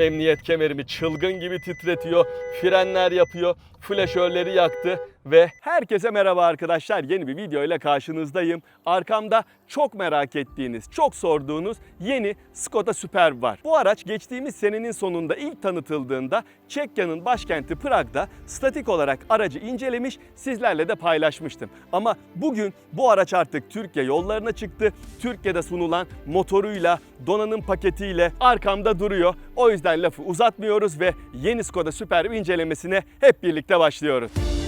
Emniyet kemerimi çılgın gibi titretiyor. Frenler yapıyor. Flaşörleri yaktı ve herkese merhaba arkadaşlar. Yeni bir video ile karşınızdayım. Arkamda çok merak ettiğiniz, çok sorduğunuz yeni Skoda Superb var. Bu araç geçtiğimiz senenin sonunda ilk tanıtıldığında Çekya'nın başkenti Prag'da statik olarak aracı incelemiş, sizlerle de paylaşmıştım. Ama bugün bu araç artık Türkiye yollarına çıktı. Türkiye'de sunulan motoruyla, donanım paketiyle arkamda duruyor. O yüzden lafı uzatmıyoruz ve yeni Skoda Superb incelemesine hep birlikte başlıyoruz.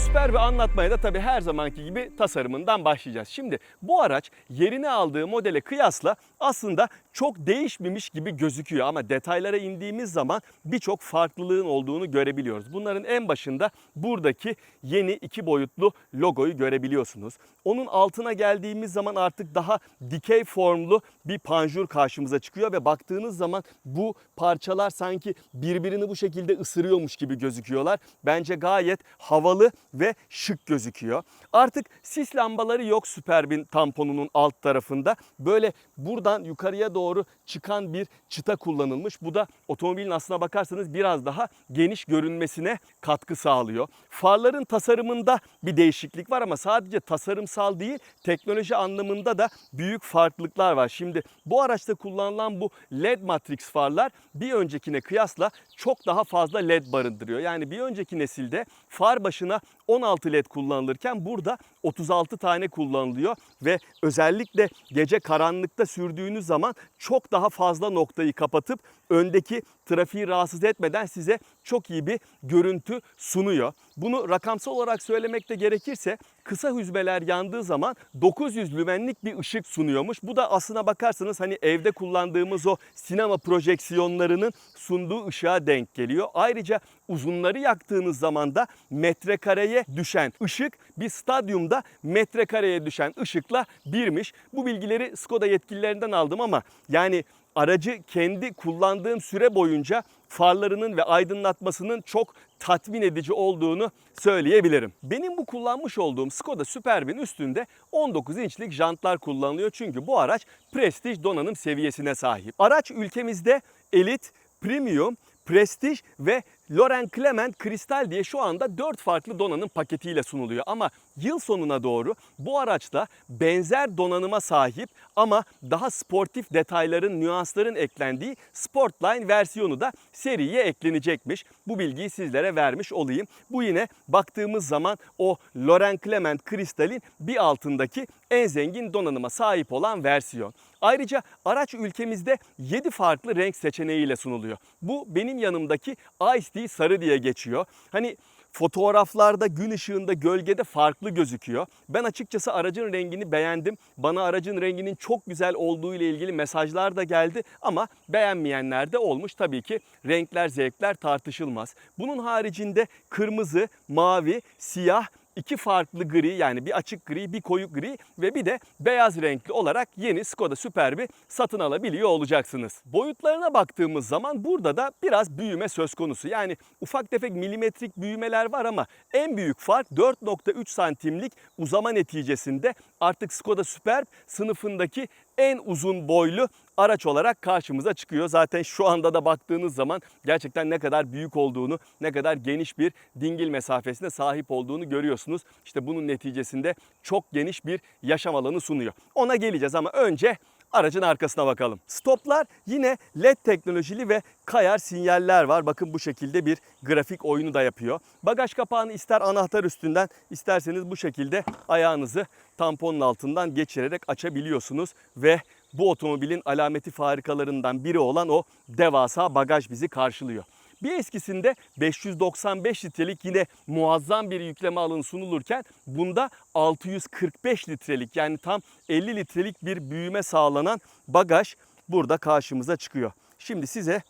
Skoda Superb'i anlatmaya da tabii her zamanki gibi tasarımından başlayacağız. Şimdi bu araç yerini aldığı modele kıyasla aslında çok değişmemiş gibi gözüküyor ama detaylara indiğimiz zaman birçok farklılığın olduğunu görebiliyoruz. Bunların en başında buradaki yeni iki boyutlu logoyu görebiliyorsunuz. Onun altına geldiğimiz zaman artık daha dikey formlu bir panjur karşımıza çıkıyor ve baktığınız zaman bu parçalar sanki birbirini bu şekilde ısırıyormuş gibi gözüküyorlar. Bence gayet havalı ve şık gözüküyor. Artık sis lambaları yok Superb'in tamponunun alt tarafında. Böyle buradan yukarıya doğru çıkan bir çıta kullanılmış. Bu da otomobilin aslına bakarsanız biraz daha geniş görünmesine katkı sağlıyor. Farların tasarımında bir değişiklik var ama sadece tasarımsal değil, teknoloji anlamında da büyük farklılıklar var. Şimdi bu araçta kullanılan bu LED matrix farlar bir öncekine kıyasla çok daha fazla LED barındırıyor. Yani bir önceki nesilde far başına 16 LED kullanılırken burada 36 tane kullanılıyor ve özellikle gece karanlıkta sürdüğünüz zaman çok daha fazla noktayı kapatıp öndeki trafiği rahatsız etmeden size çok iyi bir görüntü sunuyor. Bunu rakamsal olarak söylemek de gerekirse kısa hüzmeler yandığı zaman 900 lümenlik bir ışık sunuyormuş. Bu da aslına bakarsanız hani evde kullandığımız o sinema projeksiyonlarının sunduğu ışığa denk geliyor. Ayrıca uzunları yaktığınız zaman da metrekareye düşen ışık bir stadyumda metrekareye düşen ışıkla birmiş. Bu bilgileri Skoda yetkililerinden aldım ama yani aracı kendi kullandığım süre boyunca farlarının ve aydınlatmasının çok tatmin edici olduğunu söyleyebilirim. Benim bu kullanmış olduğum Skoda Superb'in üstünde 19 inçlik jantlar kullanılıyor çünkü bu araç prestij donanım seviyesine sahip. Araç ülkemizde elit, premium, prestij ve Loren Clement Kristal diye şu anda 4 farklı donanım paketiyle sunuluyor. Ama yıl sonuna doğru bu araçla benzer donanıma sahip ama daha sportif detayların, nüansların eklendiği Sportline versiyonu da seriye eklenecekmiş. Bu bilgiyi sizlere vermiş olayım. Bu yine baktığımız zaman o Loren Clement Kristal'in bir altındaki en zengin donanıma sahip olan versiyon. Ayrıca araç ülkemizde 7 farklı renk seçeneğiyle sunuluyor. Bu benim yanımdaki Ice Tea sarı diye geçiyor. Hani fotoğraflarda gün ışığında gölgede farklı gözüküyor. Ben açıkçası aracın rengini beğendim. Bana aracın renginin çok güzel olduğu ile ilgili mesajlar da geldi ama beğenmeyenler de olmuş. Tabii ki renkler, zevkler tartışılmaz. Bunun haricinde kırmızı, mavi, siyah iki farklı gri yani bir açık gri, bir koyu gri ve bir de beyaz renkli olarak yeni Skoda Superb'i satın alabiliyor olacaksınız. Boyutlarına baktığımız zaman burada da biraz büyüme söz konusu. Yani ufak tefek milimetrik büyümeler var ama en büyük fark 4.3 santimlik uzama neticesinde artık Skoda Superb sınıfındaki en uzun boylu araç olarak karşımıza çıkıyor. Zaten şu anda da baktığınız zaman gerçekten ne kadar büyük olduğunu, ne kadar geniş bir dingil mesafesine sahip olduğunu görüyorsunuz. İşte bunun neticesinde çok geniş bir yaşam alanı sunuyor. Ona geleceğiz ama önce aracın arkasına bakalım. Stoplar yine LED teknolojili ve kayar sinyaller var. Bakın bu şekilde bir grafik oyunu da yapıyor. Bagaj kapağını ister anahtar üstünden isterseniz bu şekilde ayağınızı tamponun altından geçirerek açabiliyorsunuz ve bu otomobilin alameti farikalarından biri olan o devasa bagaj bizi karşılıyor. Bir eskisinde 595 litrelik yine muazzam bir yükleme alanı sunulurken bunda 645 litrelik yani tam 50 litrelik bir büyüme sağlanan bagaj burada karşımıza çıkıyor. Şimdi size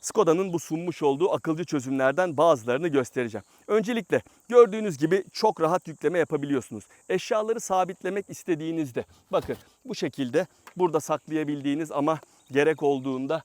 Skoda'nın bu sunmuş olduğu akılcı çözümlerden bazılarını göstereceğim. Öncelikle gördüğünüz gibi çok rahat yükleme yapabiliyorsunuz. Eşyaları sabitlemek istediğinizde bakın bu şekilde burada saklayabildiğiniz ama gerek olduğunda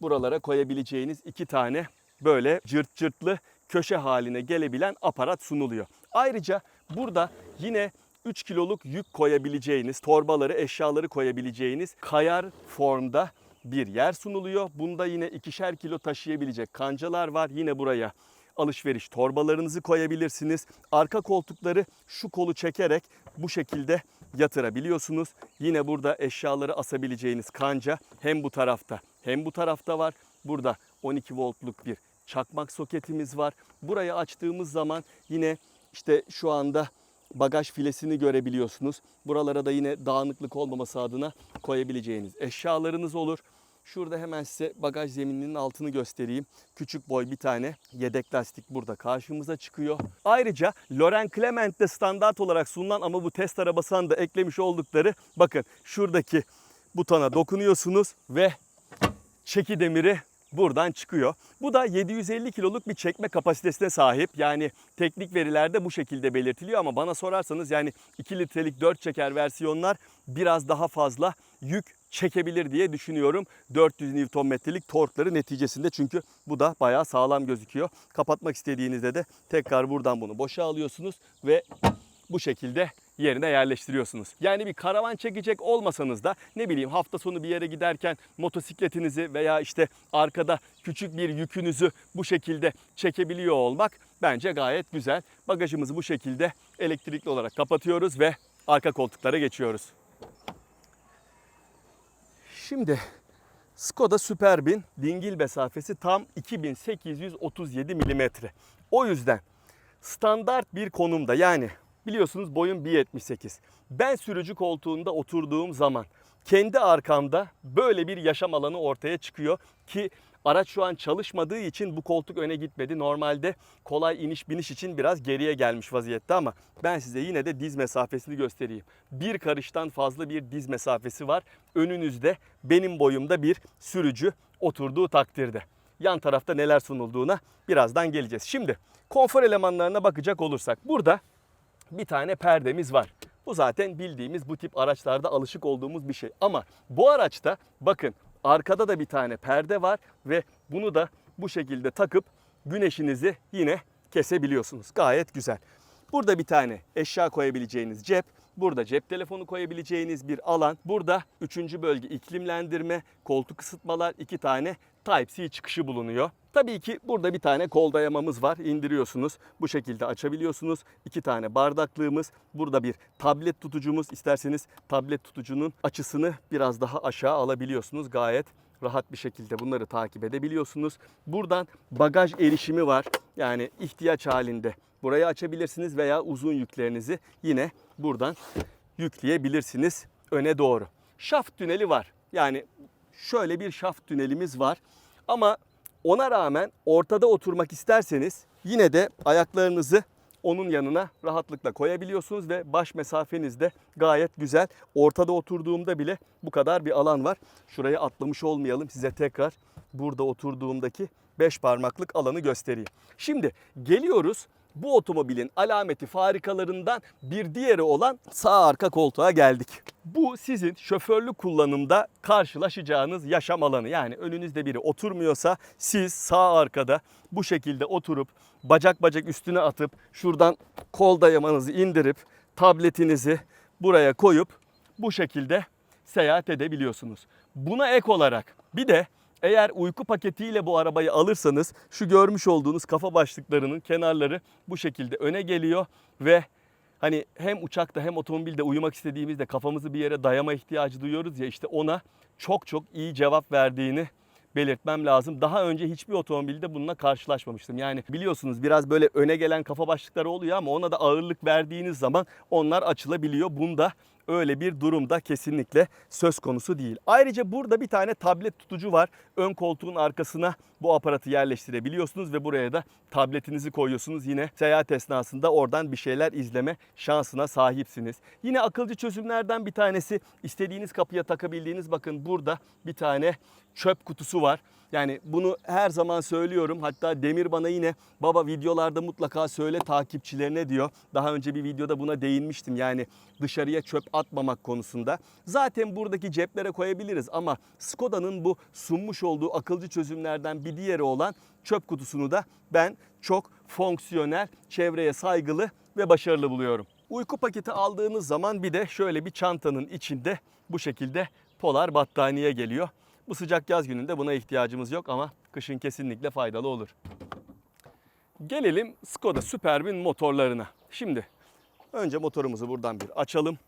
buralara koyabileceğiniz iki tane böyle cırt cırtlı köşe haline gelebilen aparat sunuluyor. Ayrıca burada yine 3 kiloluk yük koyabileceğiniz, torbaları, eşyaları koyabileceğiniz kayar formda bir yer sunuluyor. Bunda yine ikişer kilo taşıyabilecek kancalar var. Yine buraya alışveriş torbalarınızı koyabilirsiniz. Arka koltukları şu kolu çekerek bu şekilde yatırabiliyorsunuz. Yine burada eşyaları asabileceğiniz kanca hem bu tarafta hem bu tarafta var. Burada 12 voltluk bir çakmak soketimiz var. Burayı açtığımız zaman yine işte şu anda bagaj filesini görebiliyorsunuz. Buralara da yine dağınıklık olmaması adına koyabileceğiniz eşyalarınız olur. Şurada hemen size bagaj zemininin altını göstereyim. Küçük boy bir tane yedek lastik burada karşımıza çıkıyor. Ayrıca Loren Clement'te standart olarak sunulan ama bu test arabasına da eklemiş oldukları bakın şuradaki butona dokunuyorsunuz ve çeki demiri buradan çıkıyor. Bu da 750 kiloluk bir çekme kapasitesine sahip. Yani teknik verilerde bu şekilde belirtiliyor ama bana sorarsanız yani 2 litrelik 4 çeker versiyonlar biraz daha fazla yük çekebilir diye düşünüyorum. 400 Nm'lik torkları neticesinde çünkü bu da bayağı sağlam gözüküyor. Kapatmak istediğinizde de tekrar buradan bunu boşa alıyorsunuz ve bu şekilde yerine yerleştiriyorsunuz. Yani bir karavan çekecek olmasanız da ne bileyim hafta sonu bir yere giderken motosikletinizi veya işte arkada küçük bir yükünüzü bu şekilde çekebiliyor olmak bence gayet güzel. Bagajımızı bu şekilde elektrikli olarak kapatıyoruz ve arka koltuklara geçiyoruz. Şimdi Skoda Superb'in dingil mesafesi tam 2837 milimetre. O yüzden standart bir konumda yani biliyorsunuz boyum 1.78. Ben sürücü koltuğunda oturduğum zaman kendi arkamda böyle bir yaşam alanı ortaya çıkıyor ki araç şu an çalışmadığı için bu koltuk öne gitmedi. Normalde kolay iniş biniş için biraz geriye gelmiş vaziyette ama ben size yine de diz mesafesini göstereyim. Bir karıştan fazla bir diz mesafesi var. Önünüzde benim boyumda bir sürücü oturduğu takdirde. Yan tarafta neler sunulduğuna birazdan geleceğiz. Şimdi konfor elemanlarına bakacak olursak burada bir tane perdemiz var. Bu zaten bildiğimiz bu tip araçlarda alışık olduğumuz bir şey. Ama bu araçta bakın arkada da bir tane perde var ve bunu da bu şekilde takıp güneşinizi yine kesebiliyorsunuz. Gayet güzel. Burada bir tane eşya koyabileceğiniz cep, burada cep telefonu koyabileceğiniz bir alan. Burada üçüncü bölge iklimlendirme, koltuk ısıtmalar, iki tane Type-C çıkışı bulunuyor. Tabii ki burada bir tane kol dayamamız var. İndiriyorsunuz. Bu şekilde açabiliyorsunuz. İki tane bardaklığımız. Burada bir tablet tutucumuz. İsterseniz tablet tutucunun açısını biraz daha aşağı alabiliyorsunuz. Gayet rahat bir şekilde bunları takip edebiliyorsunuz. Buradan bagaj erişimi var. Yani ihtiyaç halinde burayı açabilirsiniz veya uzun yüklerinizi yine buradan yükleyebilirsiniz öne doğru. Şaft tüneli var. Yani şöyle bir şaft tünelimiz var. Ama ona rağmen ortada oturmak isterseniz yine de ayaklarınızı onun yanına rahatlıkla koyabiliyorsunuz ve baş mesafeniz de gayet güzel. Ortada oturduğumda bile bu kadar bir alan var. Şurayı atlamış olmayalım. Size tekrar burada oturduğumdaki 5 parmaklık alanı göstereyim. Şimdi geliyoruz bu otomobilin alameti farikalarından bir diğeri olan sağ arka koltuğa geldik. Bu sizin şoförlü kullanımda karşılaşacağınız yaşam alanı. Yani önünüzde biri oturmuyorsa siz sağ arkada bu şekilde oturup bacak bacak üstüne atıp şuradan kol dayamanızı indirip tabletinizi buraya koyup bu şekilde seyahat edebiliyorsunuz. Buna ek olarak bir de eğer uyku paketiyle bu arabayı alırsanız şu görmüş olduğunuz kafa başlıklarının kenarları bu şekilde öne geliyor ve hani hem uçakta hem otomobilde uyumak istediğimizde kafamızı bir yere dayama ihtiyacı duyuyoruz ya işte ona çok çok iyi cevap verdiğini belirtmem lazım. Daha önce hiçbir otomobilde bununla karşılaşmamıştım. Yani biliyorsunuz biraz böyle öne gelen kafa başlıkları oluyor ama ona da ağırlık verdiğiniz zaman onlar açılabiliyor. Bunda öyle bir durumda kesinlikle söz konusu değil. Ayrıca burada bir tane tablet tutucu var. Ön koltuğun arkasına bu aparatı yerleştirebiliyorsunuz ve buraya da tabletinizi koyuyorsunuz. Yine seyahat esnasında oradan bir şeyler izleme şansına sahipsiniz. Yine akılcı çözümlerden bir tanesi istediğiniz kapıya takabildiğiniz bakın burada bir tane çöp kutusu var. Yani bunu her zaman söylüyorum. Hatta Demir bana yine baba videolarda mutlaka söyle takipçilerine diyor. Daha önce bir videoda buna değinmiştim. Yani dışarıya çöp atmamak konusunda. Zaten buradaki ceplere koyabiliriz ama Skoda'nın bu sunmuş olduğu akılcı çözümlerden bir diğeri olan çöp kutusunu da ben çok fonksiyonel, çevreye saygılı ve başarılı buluyorum. Uyku paketi aldığınız zaman bir de şöyle bir çantanın içinde bu şekilde polar battaniye geliyor. Bu sıcak yaz gününde buna ihtiyacımız yok ama kışın kesinlikle faydalı olur. Gelelim Skoda Superb'in motorlarına. Şimdi önce motorumuzu buradan bir açalım.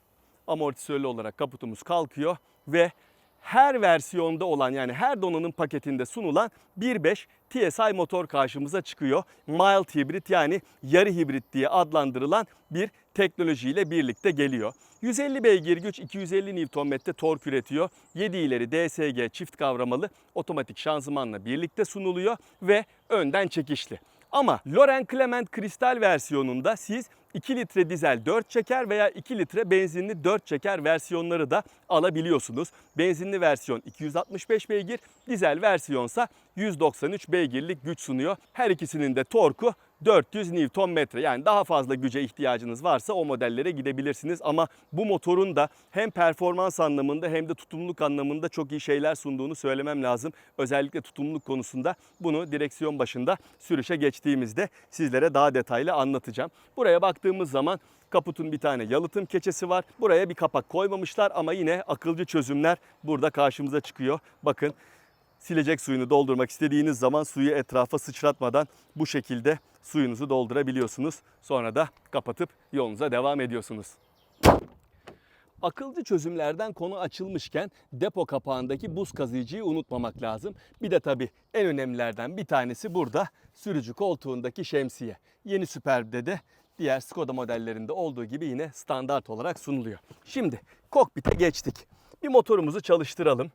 Amortisörlü olarak kaputumuz kalkıyor ve her versiyonda olan yani her donanım paketinde sunulan 1.5 TSI motor karşımıza çıkıyor. Mild hibrit yani yarı hibrit diye adlandırılan bir teknolojiyle birlikte geliyor. 150 beygir güç 250 Nm tork üretiyor. 7 ileri DSG çift kavramalı otomatik şanzımanla birlikte sunuluyor ve önden çekişli. Ama Loren Clement Kristal versiyonunda siz 2 litre dizel 4 çeker veya 2 litre benzinli 4 çeker versiyonları da alabiliyorsunuz. Benzinli versiyon 265 beygir, dizel versiyonsa 193 beygirlik güç sunuyor. Her ikisinin de torku 400 Nm yani daha fazla güce ihtiyacınız varsa o modellere gidebilirsiniz ama bu motorun da hem performans anlamında hem de tutumluluk anlamında çok iyi şeyler sunduğunu söylemem lazım. Özellikle tutumluluk konusunda bunu direksiyon başında sürüşe geçtiğimizde sizlere daha detaylı anlatacağım. Buraya baktığımız zaman kaputun bir tane yalıtım keçesi var. Buraya bir kapak koymamışlar ama yine akılcı çözümler burada karşımıza çıkıyor. Bakın silecek suyunu doldurmak istediğiniz zaman suyu etrafa sıçratmadan bu şekilde suyunuzu doldurabiliyorsunuz. Sonra da kapatıp yolunuza devam ediyorsunuz. Akılcı çözümlerden konu açılmışken depo kapağındaki buz kazıyıcıyı unutmamak lazım. Bir de tabii en önemlilerden bir tanesi burada sürücü koltuğundaki şemsiye. Yeni Superb'de de diğer Skoda modellerinde olduğu gibi yine standart olarak sunuluyor. Şimdi kokpite geçtik. Bir motorumuzu çalıştıralım.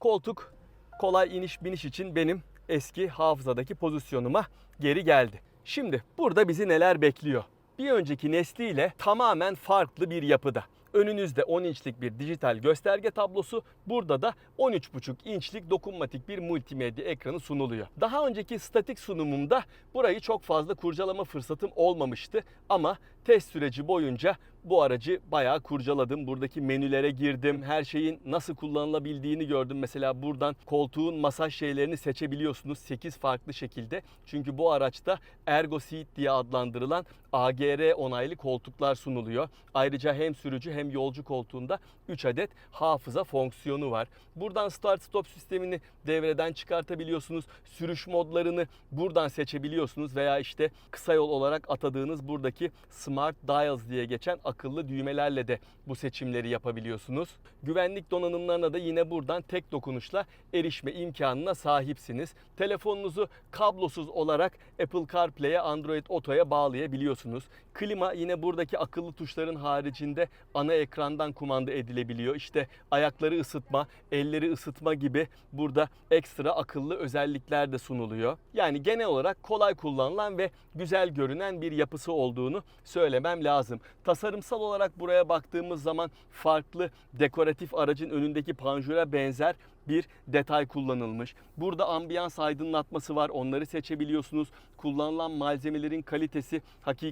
Koltuk kolay iniş biniş için benim eski hafızadaki pozisyonuma geri geldi. Şimdi burada bizi neler bekliyor? Bir önceki nesliyle tamamen farklı bir yapıda. Önünüzde 10 inçlik bir dijital gösterge tablosu, burada da 13,5 inçlik dokunmatik bir multimedya ekranı sunuluyor. Daha önceki statik sunumumda burayı çok fazla kurcalama fırsatım olmamıştı ama test süreci boyunca bu aracı bayağı kurcaladım. Buradaki menülere girdim. Her şeyin nasıl kullanılabildiğini gördüm. Mesela buradan koltuğun masaj şeylerini seçebiliyorsunuz 8 farklı şekilde. Çünkü bu araçta Ergo Seat diye adlandırılan AGR onaylı koltuklar sunuluyor. Ayrıca hem sürücü hem yolcu koltuğunda 3 adet hafıza fonksiyonu var. Buradan start stop sistemini devreden çıkartabiliyorsunuz. Sürüş modlarını buradan seçebiliyorsunuz veya işte kısa yol olarak atadığınız buradaki Smart Dials diye geçen akıllı düğmelerle de bu seçimleri yapabiliyorsunuz. Güvenlik donanımlarına da yine buradan tek dokunuşla erişme imkanına sahipsiniz. Telefonunuzu kablosuz olarak Apple CarPlay'e, Android Auto'ya bağlayabiliyorsunuz. Klima yine buradaki akıllı tuşların haricinde ana ekrandan kumanda edilebiliyor. İşte ayakları ısıtma, elleri ısıtma gibi burada ekstra akıllı özellikler de sunuluyor. Yani genel olarak kolay kullanılan ve güzel görünen bir yapısı olduğunu söylemem lazım. Tasarımsal olarak buraya baktığımız zaman farklı dekoratif aracın önündeki panjura benzer bir detay kullanılmış. Burada ambiyans aydınlatması var. Onları seçebiliyorsunuz. Kullanılan malzemelerin kalitesi hakikaten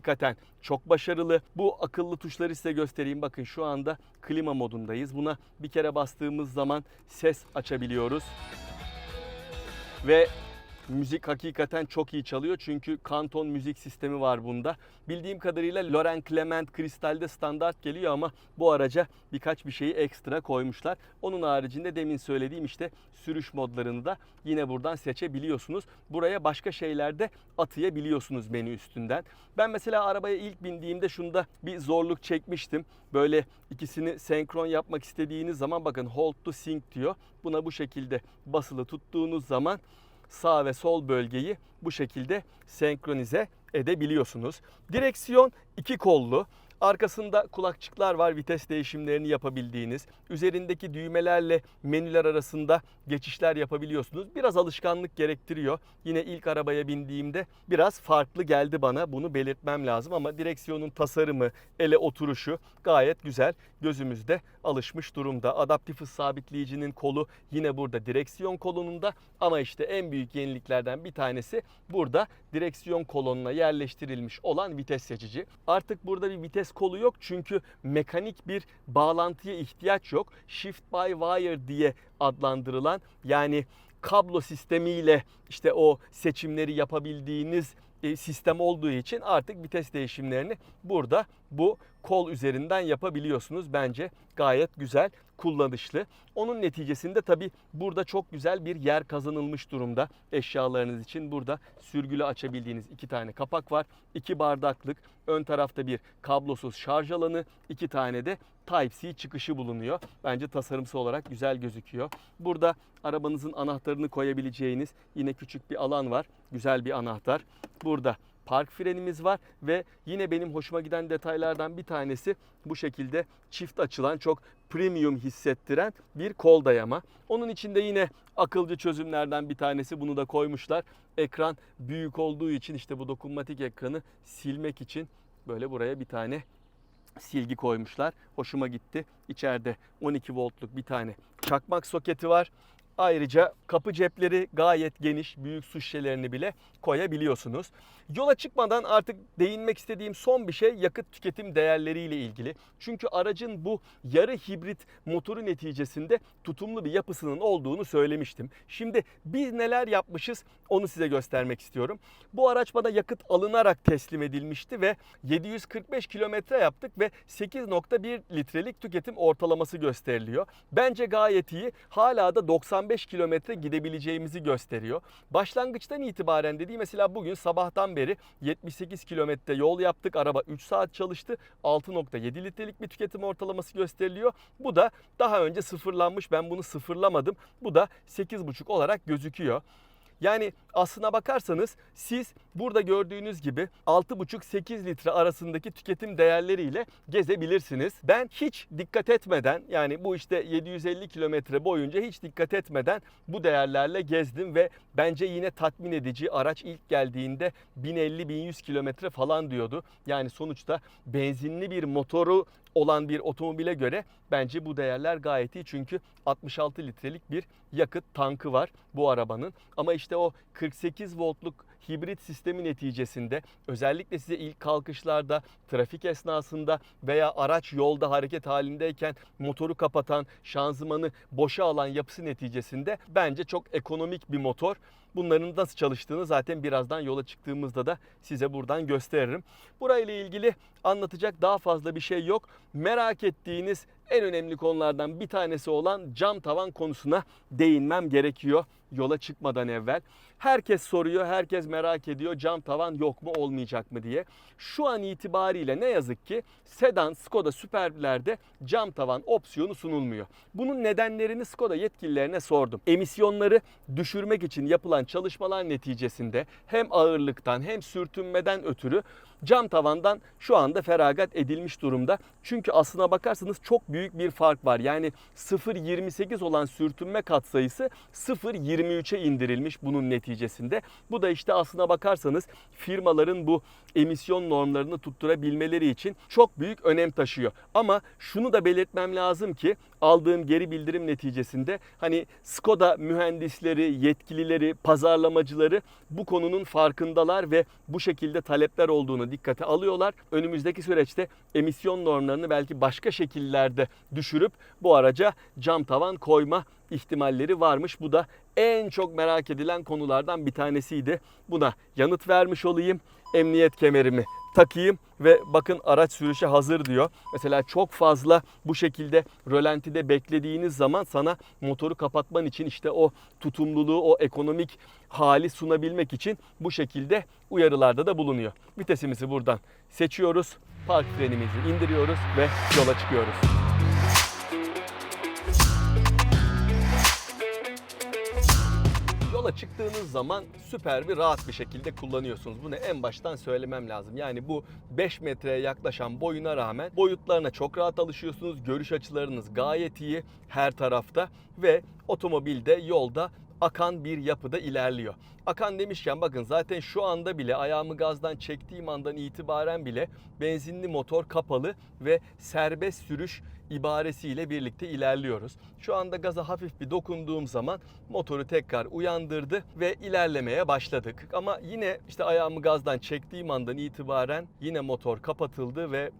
çok başarılı. Bu akıllı tuşları size göstereyim. Bakın şu anda klima modundayız. Buna bir kere bastığımız zaman ses açabiliyoruz. Ve müzik hakikaten çok iyi çalıyor çünkü kanton müzik sistemi var bunda. Bildiğim kadarıyla Loren Clement Kristal'de standart geliyor ama bu araca birkaç bir şeyi ekstra koymuşlar. Onun haricinde demin söylediğim işte sürüş modlarını da yine buradan seçebiliyorsunuz. Buraya başka şeyler de atayabiliyorsunuz menü üstünden. Ben mesela arabaya ilk bindiğimde şunda bir zorluk çekmiştim. Böyle ikisini senkron yapmak istediğiniz zaman bakın hold to sync diyor. Buna bu şekilde basılı tuttuğunuz zaman sağ ve sol bölgeyi bu şekilde senkronize edebiliyorsunuz. Direksiyon iki kollu. Arkasında kulakçıklar var vites değişimlerini yapabildiğiniz. Üzerindeki düğmelerle menüler arasında geçişler yapabiliyorsunuz. Biraz alışkanlık gerektiriyor. Yine ilk arabaya bindiğimde biraz farklı geldi bana. Bunu belirtmem lazım ama direksiyonun tasarımı, ele oturuşu gayet güzel. Gözümüzde alışmış durumda. Adaptif hız sabitleyicinin kolu yine burada direksiyon kolonunda ama işte en büyük yeniliklerden bir tanesi burada direksiyon kolonuna yerleştirilmiş olan vites seçici. Artık burada bir vites kolu yok çünkü mekanik bir bağlantıya ihtiyaç yok. Shift by wire diye adlandırılan yani kablo sistemiyle işte o seçimleri yapabildiğiniz e, sistem olduğu için artık vites değişimlerini burada bu kol üzerinden yapabiliyorsunuz. Bence gayet güzel, kullanışlı. Onun neticesinde tabi burada çok güzel bir yer kazanılmış durumda. Eşyalarınız için burada sürgülü açabildiğiniz iki tane kapak var. iki bardaklık, ön tarafta bir kablosuz şarj alanı, iki tane de Type-C çıkışı bulunuyor. Bence tasarımsal olarak güzel gözüküyor. Burada arabanızın anahtarını koyabileceğiniz yine küçük bir alan var. Güzel bir anahtar. Burada park frenimiz var ve yine benim hoşuma giden detaylardan bir tanesi bu şekilde çift açılan çok premium hissettiren bir kol dayama. Onun içinde yine akılcı çözümlerden bir tanesi bunu da koymuşlar. Ekran büyük olduğu için işte bu dokunmatik ekranı silmek için böyle buraya bir tane silgi koymuşlar. Hoşuma gitti. İçeride 12 voltluk bir tane çakmak soketi var. Ayrıca kapı cepleri gayet geniş. Büyük su şişelerini bile koyabiliyorsunuz. Yola çıkmadan artık değinmek istediğim son bir şey yakıt tüketim değerleriyle ilgili. Çünkü aracın bu yarı hibrit motoru neticesinde tutumlu bir yapısının olduğunu söylemiştim. Şimdi biz neler yapmışız onu size göstermek istiyorum. Bu araç bana yakıt alınarak teslim edilmişti ve 745 kilometre yaptık ve 8.1 litrelik tüketim ortalaması gösteriliyor. Bence gayet iyi. Hala da 95 kilometre gidebileceğimizi gösteriyor. Başlangıçtan itibaren dediğim mesela bugün sabahtan beri 78 kilometre yol yaptık. Araba 3 saat çalıştı. 6.7 litrelik bir tüketim ortalaması gösteriliyor. Bu da daha önce sıfırlanmış. Ben bunu sıfırlamadım. Bu da 8.5 olarak gözüküyor. Yani aslına bakarsanız siz burada gördüğünüz gibi 6,5-8 litre arasındaki tüketim değerleriyle gezebilirsiniz. Ben hiç dikkat etmeden yani bu işte 750 kilometre boyunca hiç dikkat etmeden bu değerlerle gezdim ve bence yine tatmin edici. Araç ilk geldiğinde 1050-1100 kilometre falan diyordu. Yani sonuçta benzinli bir motoru olan bir otomobile göre bence bu değerler gayet iyi. Çünkü 66 litrelik bir yakıt tankı var bu arabanın. Ama işte o 48 voltluk hibrit sistemi neticesinde özellikle size ilk kalkışlarda, trafik esnasında veya araç yolda hareket halindeyken motoru kapatan, şanzımanı boşa alan yapısı neticesinde bence çok ekonomik bir motor. Bunların nasıl çalıştığını zaten birazdan yola çıktığımızda da size buradan gösteririm. Burayla ilgili anlatacak daha fazla bir şey yok. Merak ettiğiniz en önemli konulardan bir tanesi olan cam tavan konusuna değinmem gerekiyor yola çıkmadan evvel. Herkes soruyor, herkes merak ediyor cam tavan yok mu olmayacak mı diye. Şu an itibariyle ne yazık ki sedan Skoda Superb'lerde cam tavan opsiyonu sunulmuyor. Bunun nedenlerini Skoda yetkililerine sordum. Emisyonları düşürmek için yapılan çalışmalar neticesinde hem ağırlıktan hem sürtünmeden ötürü cam tavandan şu anda feragat edilmiş durumda. Çünkü aslına bakarsanız çok büyük bir fark var. Yani 0.28 olan sürtünme katsayısı 0.23'e indirilmiş bunun neticesinde. Bu da işte aslına bakarsanız firmaların bu emisyon normlarını tutturabilmeleri için çok büyük önem taşıyor. Ama şunu da belirtmem lazım ki aldığım geri bildirim neticesinde hani Skoda mühendisleri, yetkilileri, pazarlamacıları bu konunun farkındalar ve bu şekilde talepler olduğunu dikkate alıyorlar. Önümüzdeki süreçte emisyon normlarını belki başka şekillerde düşürüp bu araca cam tavan koyma ihtimalleri varmış. Bu da en çok merak edilen konulardan bir tanesiydi. Buna yanıt vermiş olayım. Emniyet kemerimi takayım ve bakın araç sürüşe hazır diyor. Mesela çok fazla bu şekilde rölantide beklediğiniz zaman sana motoru kapatman için işte o tutumluluğu, o ekonomik hali sunabilmek için bu şekilde uyarılarda da bulunuyor. Vitesimizi buradan seçiyoruz. Park frenimizi indiriyoruz ve yola çıkıyoruz. Yola çıktığınız zaman süper bir rahat bir şekilde kullanıyorsunuz. Bunu en baştan söylemem lazım. Yani bu 5 metreye yaklaşan boyuna rağmen boyutlarına çok rahat alışıyorsunuz. Görüş açılarınız gayet iyi her tarafta ve otomobilde yolda akan bir yapıda ilerliyor. Akan demişken bakın zaten şu anda bile ayağımı gazdan çektiğim andan itibaren bile benzinli motor kapalı ve serbest sürüş ibaresiyle birlikte ilerliyoruz. Şu anda gaza hafif bir dokunduğum zaman motoru tekrar uyandırdı ve ilerlemeye başladık. Ama yine işte ayağımı gazdan çektiğim andan itibaren yine motor kapatıldı ve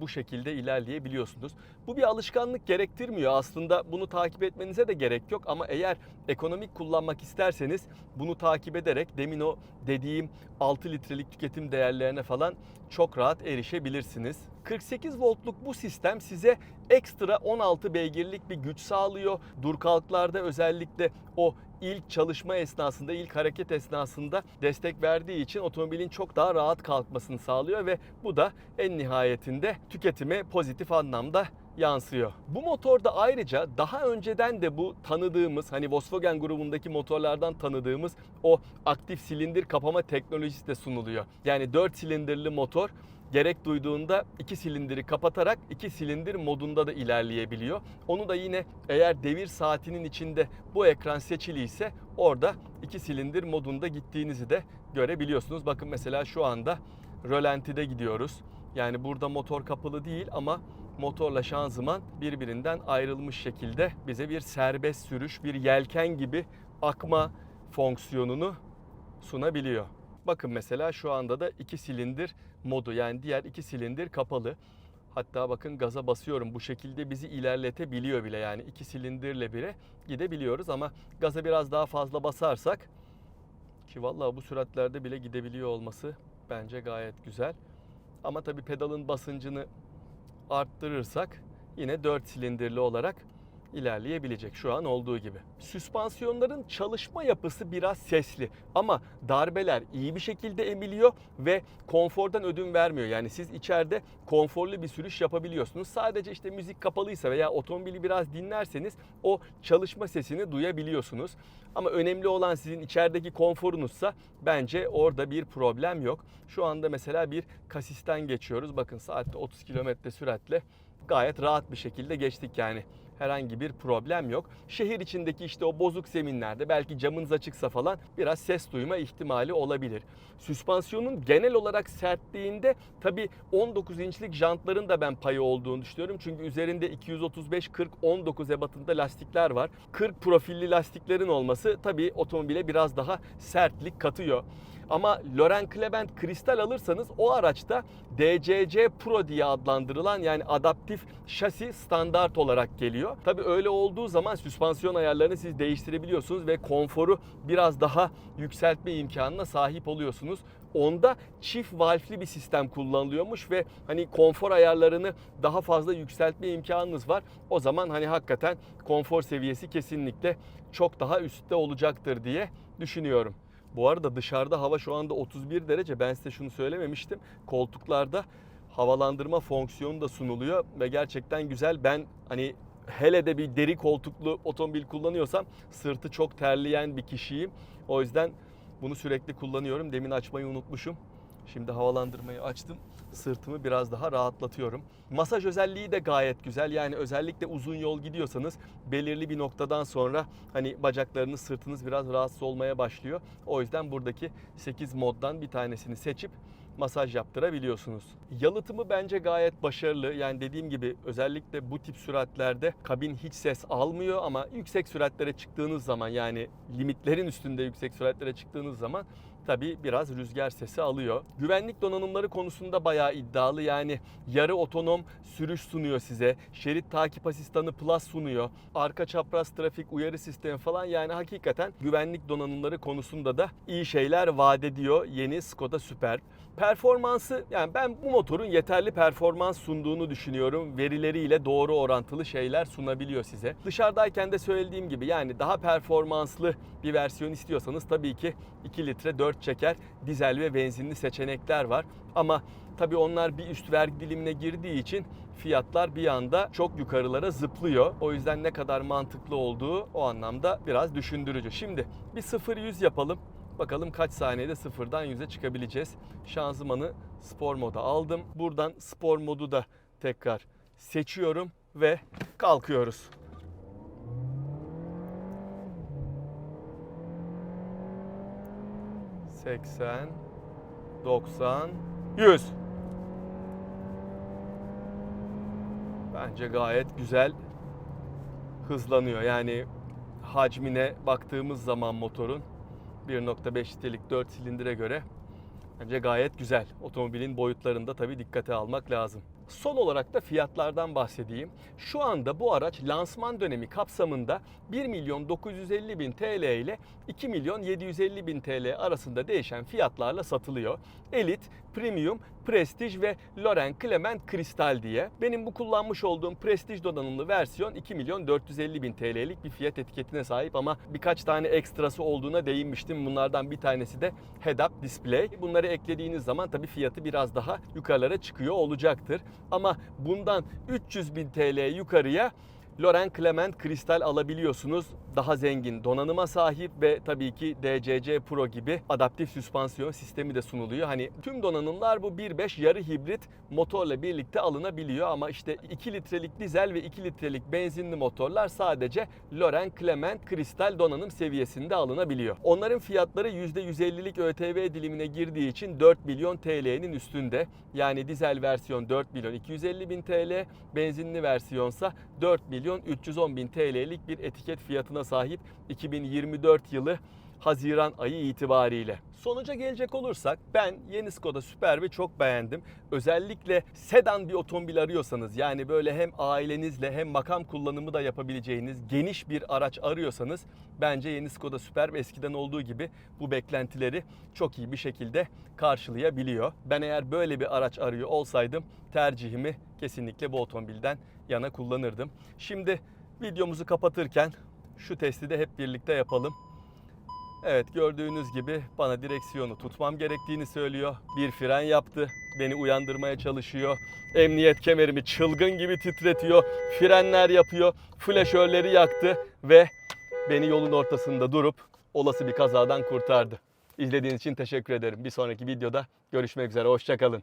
bu şekilde ilerleyebiliyorsunuz. Bu bir alışkanlık gerektirmiyor. Aslında bunu takip etmenize de gerek yok ama eğer ekonomik kullanmak isterseniz bunu takip ederek demin o dediğim 6 litrelik tüketim değerlerine falan çok rahat erişebilirsiniz. 48 voltluk bu sistem size ekstra 16 beygirlik bir güç sağlıyor. Dur kalklarda özellikle o ilk çalışma esnasında, ilk hareket esnasında destek verdiği için otomobilin çok daha rahat kalkmasını sağlıyor ve bu da en nihayetinde tüketime pozitif anlamda yansıyor. Bu motorda ayrıca daha önceden de bu tanıdığımız hani Volkswagen grubundaki motorlardan tanıdığımız o aktif silindir kapama teknolojisi de sunuluyor. Yani 4 silindirli motor gerek duyduğunda iki silindiri kapatarak iki silindir modunda da ilerleyebiliyor. Onu da yine eğer devir saatinin içinde bu ekran seçiliyse orada iki silindir modunda gittiğinizi de görebiliyorsunuz. Bakın mesela şu anda rölantide gidiyoruz. Yani burada motor kapalı değil ama motorla şanzıman birbirinden ayrılmış şekilde bize bir serbest sürüş, bir yelken gibi akma fonksiyonunu sunabiliyor. Bakın mesela şu anda da iki silindir modu yani diğer iki silindir kapalı. Hatta bakın gaza basıyorum bu şekilde bizi ilerletebiliyor bile yani iki silindirle bile gidebiliyoruz ama gaza biraz daha fazla basarsak ki vallahi bu süratlerde bile gidebiliyor olması bence gayet güzel. Ama tabii pedalın basıncını arttırırsak yine 4 silindirli olarak ilerleyebilecek şu an olduğu gibi. Süspansiyonların çalışma yapısı biraz sesli ama darbeler iyi bir şekilde emiliyor ve konfordan ödün vermiyor. Yani siz içeride konforlu bir sürüş yapabiliyorsunuz. Sadece işte müzik kapalıysa veya otomobili biraz dinlerseniz o çalışma sesini duyabiliyorsunuz. Ama önemli olan sizin içerideki konforunuzsa bence orada bir problem yok. Şu anda mesela bir kasisten geçiyoruz. Bakın saatte 30 km süratle gayet rahat bir şekilde geçtik yani herhangi bir problem yok. Şehir içindeki işte o bozuk zeminlerde belki camınız açıksa falan biraz ses duyma ihtimali olabilir. Süspansiyonun genel olarak sertliğinde tabi 19 inçlik jantların da ben payı olduğunu düşünüyorum. Çünkü üzerinde 235-40-19 ebatında lastikler var. 40 profilli lastiklerin olması tabi otomobile biraz daha sertlik katıyor. Ama Loren Clement kristal alırsanız o araçta DCC Pro diye adlandırılan yani adaptif şasi standart olarak geliyor. Tabii öyle olduğu zaman süspansiyon ayarlarını siz değiştirebiliyorsunuz ve konforu biraz daha yükseltme imkanına sahip oluyorsunuz. Onda çift valfli bir sistem kullanılıyormuş ve hani konfor ayarlarını daha fazla yükseltme imkanınız var. O zaman hani hakikaten konfor seviyesi kesinlikle çok daha üstte olacaktır diye düşünüyorum. Bu arada dışarıda hava şu anda 31 derece. Ben size şunu söylememiştim. Koltuklarda havalandırma fonksiyonu da sunuluyor ve gerçekten güzel. Ben hani hele de bir deri koltuklu otomobil kullanıyorsam sırtı çok terleyen bir kişiyim. O yüzden bunu sürekli kullanıyorum. Demin açmayı unutmuşum. Şimdi havalandırmayı açtım. Sırtımı biraz daha rahatlatıyorum. Masaj özelliği de gayet güzel. Yani özellikle uzun yol gidiyorsanız belirli bir noktadan sonra hani bacaklarınız, sırtınız biraz rahatsız olmaya başlıyor. O yüzden buradaki 8 moddan bir tanesini seçip masaj yaptırabiliyorsunuz. Yalıtımı bence gayet başarılı. Yani dediğim gibi özellikle bu tip süratlerde kabin hiç ses almıyor ama yüksek süratlere çıktığınız zaman yani limitlerin üstünde yüksek süratlere çıktığınız zaman tabii biraz rüzgar sesi alıyor. Güvenlik donanımları konusunda bayağı iddialı. Yani yarı otonom sürüş sunuyor size. Şerit takip asistanı plus sunuyor. Arka çapraz trafik uyarı sistemi falan yani hakikaten güvenlik donanımları konusunda da iyi şeyler vaat ediyor yeni Skoda Superb. Performansı yani ben bu motorun yeterli performans sunduğunu düşünüyorum. Verileriyle doğru orantılı şeyler sunabiliyor size. Dışarıdayken de söylediğim gibi yani daha performanslı bir versiyon istiyorsanız tabii ki 2 litre 4 dikkat çeker. Dizel ve benzinli seçenekler var. Ama tabii onlar bir üst vergi dilimine girdiği için fiyatlar bir anda çok yukarılara zıplıyor. O yüzden ne kadar mantıklı olduğu o anlamda biraz düşündürücü. Şimdi bir 0-100 yapalım. Bakalım kaç saniyede sıfırdan 100'e çıkabileceğiz. Şanzımanı spor moda aldım. Buradan spor modu da tekrar seçiyorum ve kalkıyoruz. Seksen, doksan, yüz. Bence gayet güzel hızlanıyor. Yani hacmine baktığımız zaman motorun 1.5 litrelik 4 silindire göre bence gayet güzel. Otomobilin boyutlarında tabii dikkate almak lazım. Son olarak da fiyatlardan bahsedeyim. Şu anda bu araç lansman dönemi kapsamında 1 milyon 950 bin TL ile 2 milyon 750 bin TL arasında değişen fiyatlarla satılıyor. Elit, Premium, Prestige ve Loren Clement Kristal diye. Benim bu kullanmış olduğum Prestige donanımlı versiyon 2 milyon 450 bin TL'lik bir fiyat etiketine sahip ama birkaç tane ekstrası olduğuna değinmiştim. Bunlardan bir tanesi de head-up display. Bunları eklediğiniz zaman tabii fiyatı biraz daha yukarılara çıkıyor olacaktır. Ama bundan 300 bin TL yukarıya Loren Clement kristal alabiliyorsunuz. Daha zengin donanıma sahip ve tabii ki DCC Pro gibi adaptif süspansiyon sistemi de sunuluyor. Hani tüm donanımlar bu 1.5 yarı hibrit motorla birlikte alınabiliyor ama işte 2 litrelik dizel ve 2 litrelik benzinli motorlar sadece Loren Clement kristal donanım seviyesinde alınabiliyor. Onların fiyatları %150'lik ÖTV dilimine girdiği için 4 milyon TL'nin üstünde. Yani dizel versiyon 4 milyon 250 bin TL, benzinli versiyonsa 4 milyon 310 bin TL'lik bir etiket fiyatına sahip. 2024 yılı Haziran ayı itibariyle. Sonuca gelecek olursak ben yeni Skoda Superb'i çok beğendim. Özellikle sedan bir otomobil arıyorsanız yani böyle hem ailenizle hem makam kullanımı da yapabileceğiniz geniş bir araç arıyorsanız bence yeni Skoda Superb eskiden olduğu gibi bu beklentileri çok iyi bir şekilde karşılayabiliyor. Ben eğer böyle bir araç arıyor olsaydım tercihimi kesinlikle bu otomobilden yana kullanırdım. Şimdi videomuzu kapatırken şu testi de hep birlikte yapalım. Evet gördüğünüz gibi bana direksiyonu tutmam gerektiğini söylüyor. Bir fren yaptı. Beni uyandırmaya çalışıyor. Emniyet kemerimi çılgın gibi titretiyor. Frenler yapıyor. Flaşörleri yaktı ve beni yolun ortasında durup olası bir kazadan kurtardı. İzlediğiniz için teşekkür ederim. Bir sonraki videoda görüşmek üzere. Hoşçakalın.